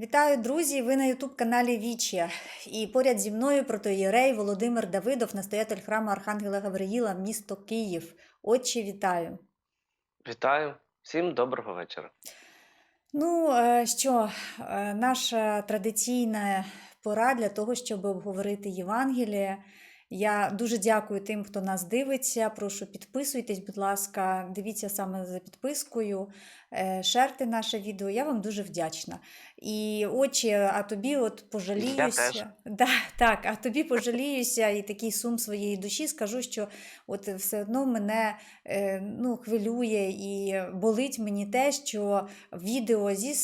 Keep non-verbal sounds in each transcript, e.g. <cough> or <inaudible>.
Вітаю, друзі! Ви на Ютуб-каналі Вічія. І поряд зі мною протоєрей Володимир Давидов, настоятель храму Архангела Гавриїла, місто Київ. Отче, вітаю! Вітаю, всім доброго вечора. Ну е, що, е, наша традиційна пора для того, щоб обговорити Євангеліє. Я дуже дякую тим, хто нас дивиться. Прошу підписуйтесь, будь ласка, дивіться саме за підпискою, шерте наше відео. Я вам дуже вдячна. І очі, а тобі от пожаліюся. теж. <laughs> Да, так, а тобі пожаліюся і такий сум своєї душі. Скажу, що от все одно мене е, ну, хвилює і болить мені те, що відео зі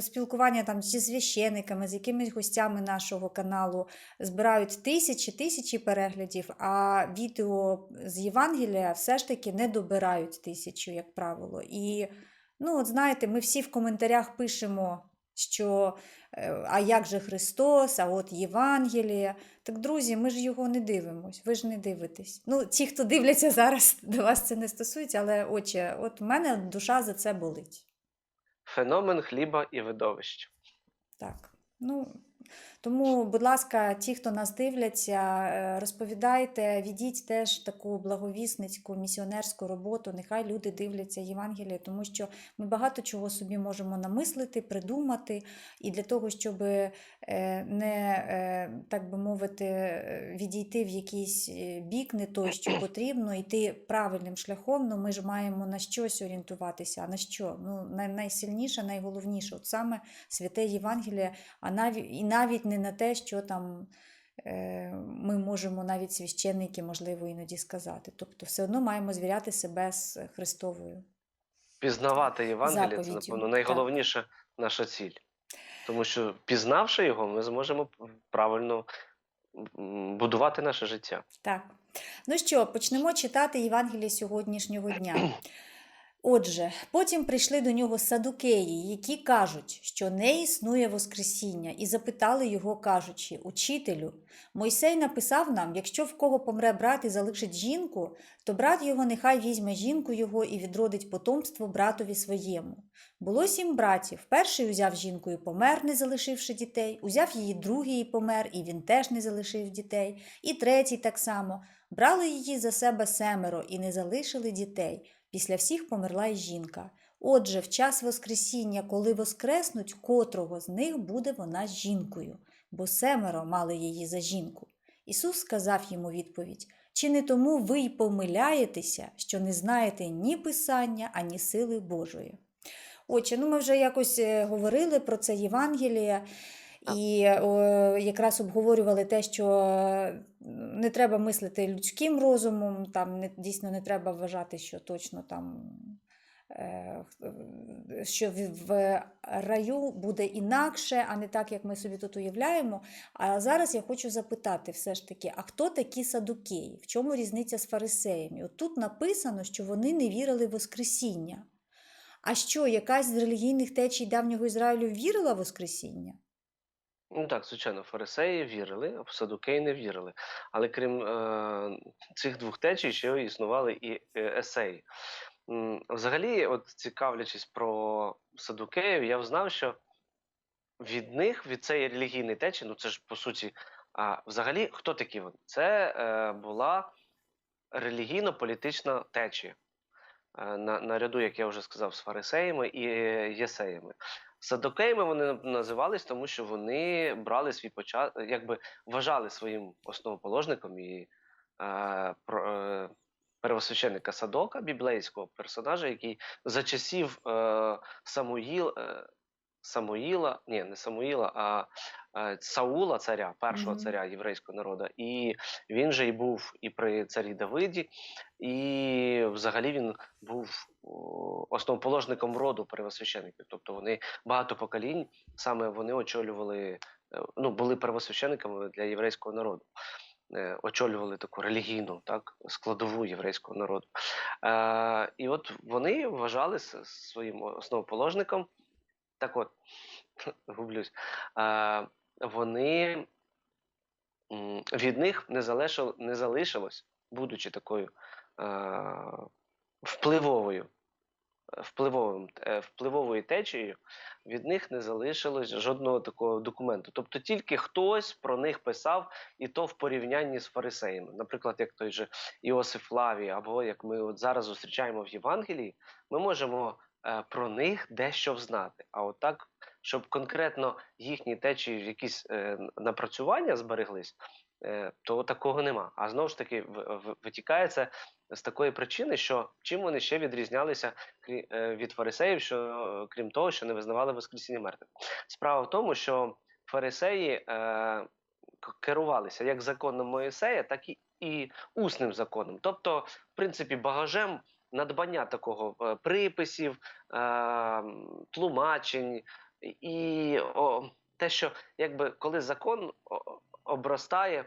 спілкування там зі священиками, з якимись гостями нашого каналу збирають тисячі тисячі переглядів, а відео з Євангелія все ж таки не добирають тисячу, як правило. І ну, от знаєте, ми всі в коментарях пишемо, що е, а як же Христос, а от Євангеліє. Так, друзі, ми ж його не дивимось, ви ж не дивитесь. Ну, ті, хто дивляться зараз, до вас це не стосується, але отче, от в мене душа за це болить. Феномен хліба і видовищ. Так. Ну, тому, будь ласка, ті, хто нас дивляться, е, розповідайте, відіть теж таку благовісницьку місіонерську роботу. Нехай люди дивляться Євангеліє, тому що ми багато чого собі можемо намислити, придумати. І для того, щоб е, не, е, так би мовити, відійти в якийсь бік, не той, що потрібно, йти правильним шляхом, ну ми ж маємо на щось орієнтуватися. А на що? Ну, найсильніше, найголовніше, от саме святе Євангеліє, а навіть і навіть не на те, що там е, ми можемо навіть священники, можливо, іноді сказати. Тобто, все одно маємо звіряти себе з Христовою. Пізнавати Євангеліє це, напевно, так. найголовніша наша ціль. Тому що, пізнавши його, ми зможемо правильно будувати наше життя. Так. Ну що, почнемо читати Євангеліє сьогоднішнього дня. Отже, потім прийшли до нього садукеї, які кажуть, що не існує Воскресіння, і запитали його, кажучи: Учителю, Мойсей написав нам: якщо в кого помре брат і залишить жінку, то брат його нехай візьме жінку його і відродить потомство братові своєму. Було сім братів. Перший узяв жінку і помер, не залишивши дітей, узяв її другий і помер, і він теж не залишив дітей, і третій так само. Брали її за себе семеро і не залишили дітей. Після всіх померла й жінка. Отже, в час Воскресіння, коли воскреснуть, котрого з них буде вона жінкою, бо семеро мали її за жінку. Ісус сказав йому відповідь: Чи не тому ви й помиляєтеся, що не знаєте ні Писання, ані сили Божої? Отже, ну ми вже якось е, говорили про це Євангеліє. І о, якраз обговорювали те, що е, не треба мислити людським розумом, там не, дійсно не треба вважати, що точно там е, що в, в раю буде інакше, а не так, як ми собі тут уявляємо. А зараз я хочу запитати все ж таки: а хто такі садукеї? В чому різниця з фарисеями? От тут написано, що вони не вірили в Воскресіння. А що, якась з релігійних течій давнього Ізраїлю вірила в Воскресіння? Ну так, звичайно, фарисеї вірили, а садукеї не вірили. Але крім е, цих двох течій, ще існували і е, есеї. Взагалі, от цікавлячись про садукеїв, я взнав, що від них, від цієї релігійної течії, ну це ж по суті, а, взагалі, хто такі вони? Це е, була релігійно-політична течія. Е, на, наряду, як я вже сказав, з фарисеями і е, єсеями. Садокеями вони називались, тому що вони брали свій початок, якби вважали своїм основоположником і е, про, е, первосвященника Садока, біблейського персонажа, який за часів е, Самуїл, е, Самуїла, ні, не Самуїла, а Саула, царя, першого Мгм. царя єврейського народу. І він же і був і при царі Давиді, і взагалі він був основоположником роду первосвящеників. Тобто вони багато поколінь саме вони очолювали, е, ну були первосвящениками для єврейського народу. е, Очолювали таку релігійну так, складову єврейського народу. Е, і от вони вважали своїм основоположником. Так от, <laughs> гублюсь, е, вони від них не, залишило, не залишилось, будучи такою е, впливовою впливовим, е, впливовою течією, від них не залишилось жодного такого документу. Тобто тільки хтось про них писав, і то в порівнянні з фарисеями. Наприклад, як той же Іосиф Лавій, або як ми от зараз зустрічаємо в Євангелії, ми можемо про них дещо взнати. А от так, щоб конкретно їхні течії в якісь е, напрацювання збереглись, е, то такого нема. А знову ж таки, витікає це з такої причини, що чим вони ще відрізнялися е, від фарисеїв, що е, крім того, що не визнавали Воскресіння мертвих. Справа в тому, що фарисеї е, керувалися як законом Моїсея, так і, і усним законом. Тобто, в принципі, багажем надбання такого е, приписів, е, тлумачень і те, що якби коли закон обростає,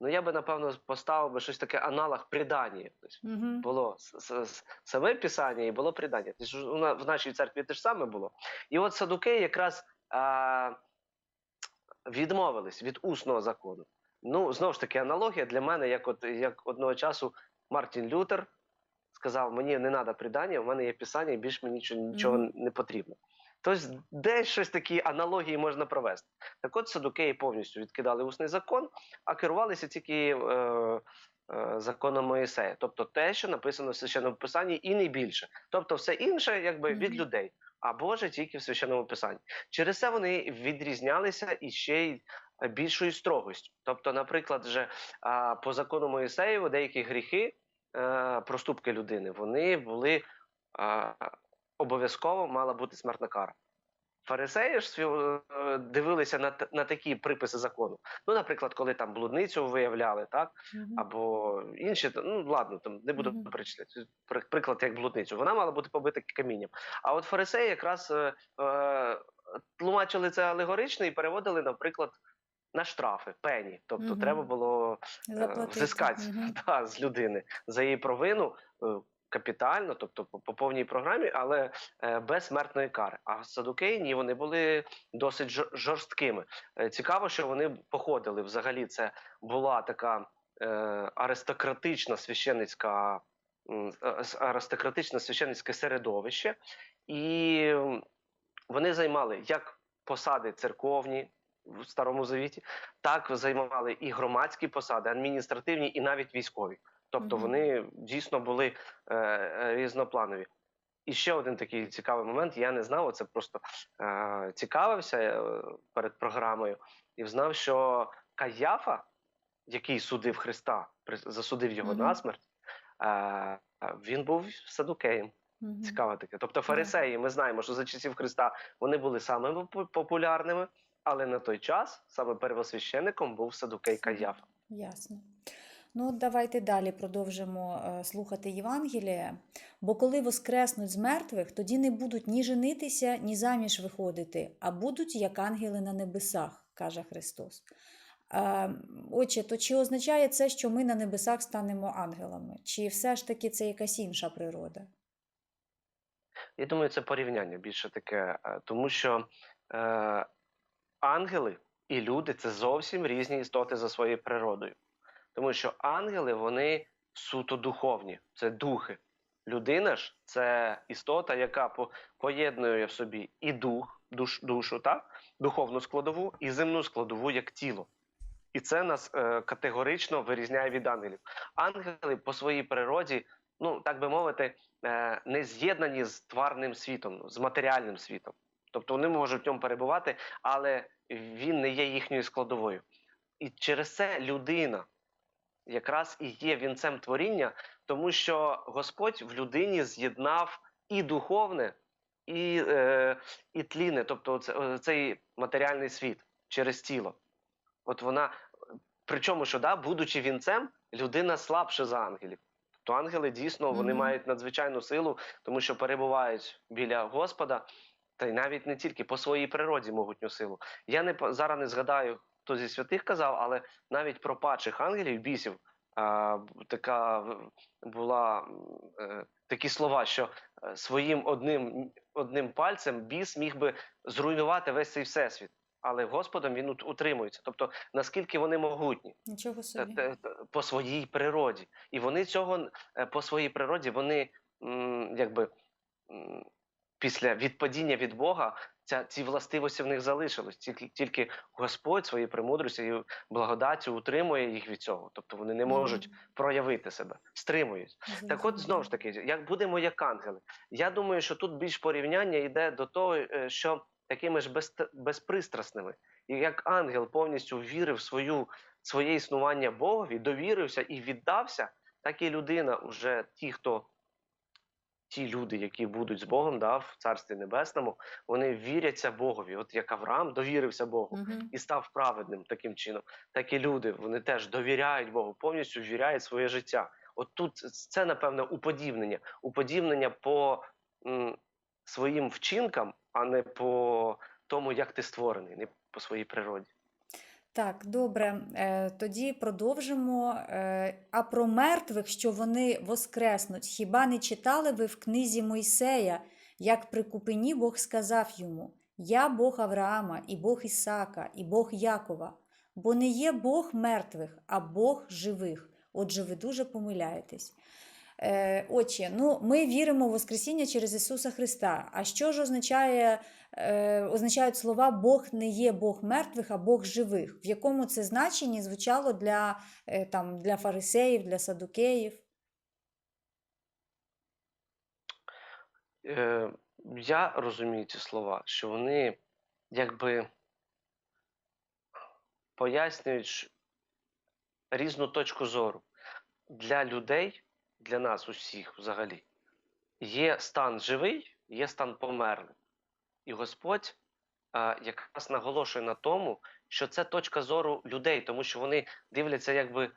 ну я би напевно поставив би щось таке аналог придання. Тобто, було с- с- с- саме писання і було придання. Тобто в нашій церкві те ж саме було. І от садукеї якраз а, відмовились від усного закону. Ну, знову ж таки, аналогія для мене, як от як одного часу Мартін Лютер сказав: мені не треба придання, у мене є писання, і більш мені нічого, нічого не потрібно. Тобто, десь щось такі аналогії можна провести. Так от садукеї повністю відкидали усний закон, а керувалися тільки е, е, законом Моїсея. Тобто те, що написано в священному писанні, і не більше. Тобто, все інше, якби від людей, а Боже тільки в священному писанні. Через це вони відрізнялися і ще й більшою строгостю. Тобто, наприклад, вже по закону Моїсеєву деякі гріхи, е, проступки людини, вони були обов'язково мала бути смертна кара. Фарисеї ж е, дивилися на, на такі приписи закону. Ну, наприклад, коли там блудницю виявляли, так, або інші, ну ладно, там не буду перечисляти. Приклад як блудницю. Вона мала бути побита камінням. А от фарисеї якраз е, е, тлумачили це алегорично і переводили, наприклад, на штрафи, пені. Тобто Мгм. треба було взискати Мгм. <laughs> да, з людини за її провину е, капітально, тобто по, по повній програмі, але е, без смертної кари. А садукеї ні, вони були досить жорсткими. Е, цікаво, що вони походили. Взагалі, це була така е, аристократична священницька. е, Аристократичне священницьке середовище, і вони займали як посади церковні в Старому Завіті, так займали і громадські посади, адміністративні, і навіть військові. Тобто Мгм. вони дійсно були е, е, різнопланові. І ще один такий цікавий момент. Я не знав, це просто е, цікавився е, перед програмою і знав, що Каяфа, який судив Христа, засудив його Мгм. на смерть, е, він був садукеєм. Мгм. Цікаве таке. Тобто фарисеї, ми знаємо, що за часів Христа вони були самими популярними, але на той час саме первосвященником був садукей Каяфа. Ясно. Ну, давайте далі продовжимо е, слухати Євангеліє. Бо коли воскреснуть з мертвих, тоді не будуть ні женитися, ні заміж виходити, а будуть як ангели на небесах, каже Христос. Е, Отче, то чи означає це, що ми на небесах станемо ангелами? Чи все ж таки це якась інша природа? Я думаю, це порівняння більше таке, е, тому що ангели і люди це зовсім різні істоти за своєю природою. Тому що ангели вони суто духовні, це духи. Людина ж це істота, яка по- поєднує в собі і дух, душ, душу, так? духовну складову, і земну складову як тіло. І це нас е, категорично вирізняє від ангелів. Ангели по своїй природі, ну так би мовити, е, не з'єднані з тварним світом, з матеріальним світом. Тобто вони можуть в ньому перебувати, але він не є їхньою складовою. І через це людина якраз і є вінцем творіння, тому що Господь в людині з'єднав і духовне, і, е, і тлінне, тобто це, цей матеріальний світ через тіло. От вона, причому, що да, будучи вінцем, людина слабша за ангелів. Тобто ангели дійсно вони Мгм. мають надзвичайну силу, тому що перебувають біля Господа, та й навіть не тільки по своїй природі могутню силу. Я не зараз не згадаю, хто зі святих казав, але навіть про падших ангелів, бісів, а, така була м, е, такі слова, що е, своїм одним, одним пальцем біс міг би зруйнувати весь цей всесвіт. Але Господом він утримується. Тобто, наскільки вони могутні Нічого собі. по своїй природі. І вони цього е, по своїй природі вони якби після відпадіння від Бога ця, ці властивості в них залишились. Тільки, тільки Господь своєю премудрістю і благодаттю утримує їх від цього. Тобто вони не можуть проявити себе, стримують. Так от знову ж таки, як будемо як ангели. Я думаю, що тут більш порівняння йде до того, е, що такими ж без, безпристрасними. І як ангел повністю вірив в свою, своє існування Богові, довірився і віддався, так і людина, уже ті, хто ті люди, які будуть з Богом, да, в Царстві Небесному, вони віряться Богові. От як Авраам довірився Богу Мгм. і став праведним таким чином. Так і люди вони теж довіряють Богу, повністю ввіряють своє життя. От тут це напевно уподібнення, уподібнення по м, своїм вчинкам, а не по тому, як ти створений, не по своїй природі. Так, добре. Е, Тоді продовжимо. Е, А про мертвих, що вони воскреснуть, хіба не читали ви в книзі Мойсея, як при купині Бог сказав йому: Я Бог Авраама, і Бог Ісака, і Бог Якова, бо не є Бог мертвих, а Бог живих. Отже, ви дуже помиляєтесь. Е, Отче, ну ми віримо в Воскресіння через Ісуса Христа. А що ж означає, е, означають слова Бог не є Бог мертвих, а Бог живих? В якому це значенні звучало для, е, там, для фарисеїв, для садукеїв? Е, я розумію ці слова, що вони якби пояснюють різну точку зору. Для людей, для нас усіх взагалі, є стан живий, є стан померлий. І Господь якраз наголошує на тому, що це точка зору людей, тому що вони дивляться якби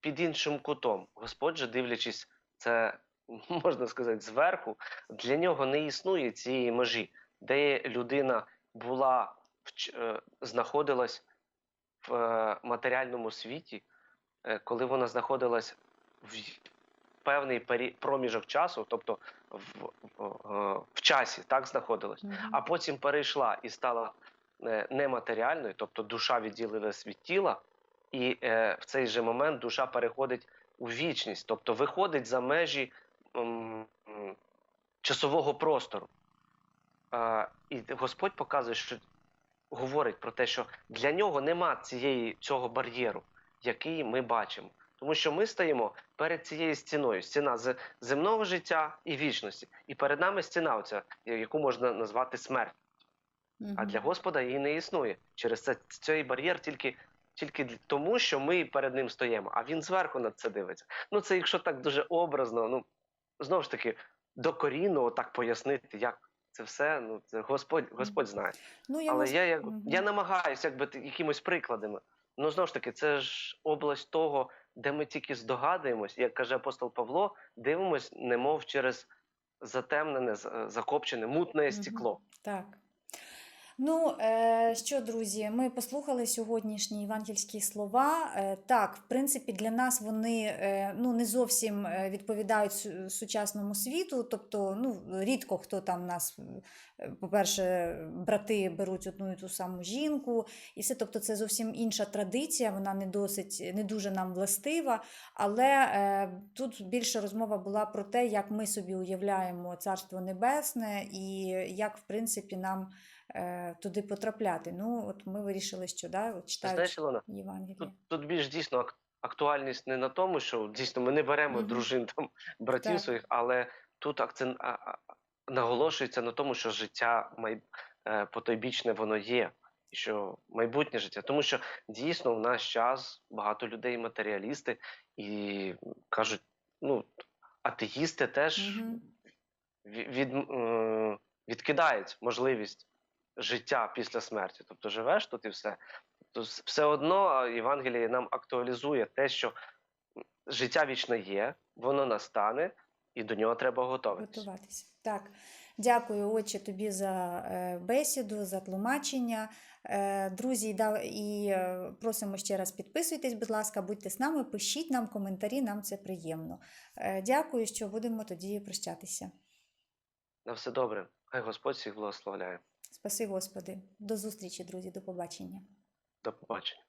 під іншим кутом. Господь же, дивлячись це, <laughs> можна сказати, зверху, для нього не існує цієї межі, де людина була, е, знаходилась в е, матеріальному світі, е, коли вона знаходилась в певний проміжок часу, тобто в, в, е, часі, так знаходилась, а потім перейшла і стала е, нематеріальною, тобто душа відділилась від тіла, і е, в цей же момент душа переходить у вічність, тобто виходить за межі м, м, часового простору. Е, і Господь показує, що говорить про те, що для нього нема цієї, цього бар'єру, який ми бачимо. Тому що ми стоїмо перед цією стіною, стіна з земного життя і вічності. І перед нами стіна, оця, яку можна назвати смерть. А для Господа її не існує. Через це цей бар'єр тільки, тільки тому, що ми перед ним стоїмо, а він зверху на це дивиться. Ну це якщо так дуже образно, ну знову ж таки, докорінно так пояснити, як це все. Ну це Господь, Господь знає. Ну, я Але мож- я, як, я намагаюся якби якимось прикладами. Ну знову ж таки, це ж область того, де ми тільки здогадуємось, як каже апостол Павло, дивимось, немов через затемнене, з- закопчене, мутне стекло. Так. Ну, е, що, друзі, ми послухали сьогоднішні євангельські слова. Е, так, в принципі, для нас вони е, ну, не зовсім відповідають сучасному світу. Тобто, ну, рідко хто там нас, по-перше, брати беруть одну і ту саму жінку, і все. Тобто, це зовсім інша традиція, вона не досить, не дуже нам властива. Але тут більше розмова була про те, як ми собі уявляємо Царство Небесне і як, в принципі, нам туди потрапляти. Ну, от ми вирішили, що да, Ілона, Євангеліє. тут, тут більш дійсно актуальність не на тому, що дійсно ми не беремо Мгм. дружин там братів Так. своїх, але тут акцент наголошується на тому, що життя май, е, потойбічне воно є. І що майбутнє життя, тому що дійсно в наш час багато людей матеріалісти і кажуть, ну атеїсти теж Мгм. від, від, е, відкидають можливість життя після смерті. Тобто живеш тут і все. То с- все одно Євангеліє нам актуалізує те, що життя вічне є, воно настане, і до нього треба готуватися. Готуватися. Так. Дякую, отче, тобі за е, бесіду, за тлумачення. Е, Друзі, і е, просимо ще раз підписуйтесь, будь ласка, будьте з нами, пишіть нам коментарі, нам це приємно. Дякую, що будемо тоді прощатися. На все добре. Хай Господь всіх благословляє. Спаси Господи. До зустрічі, друзі, до побачення. До побачення.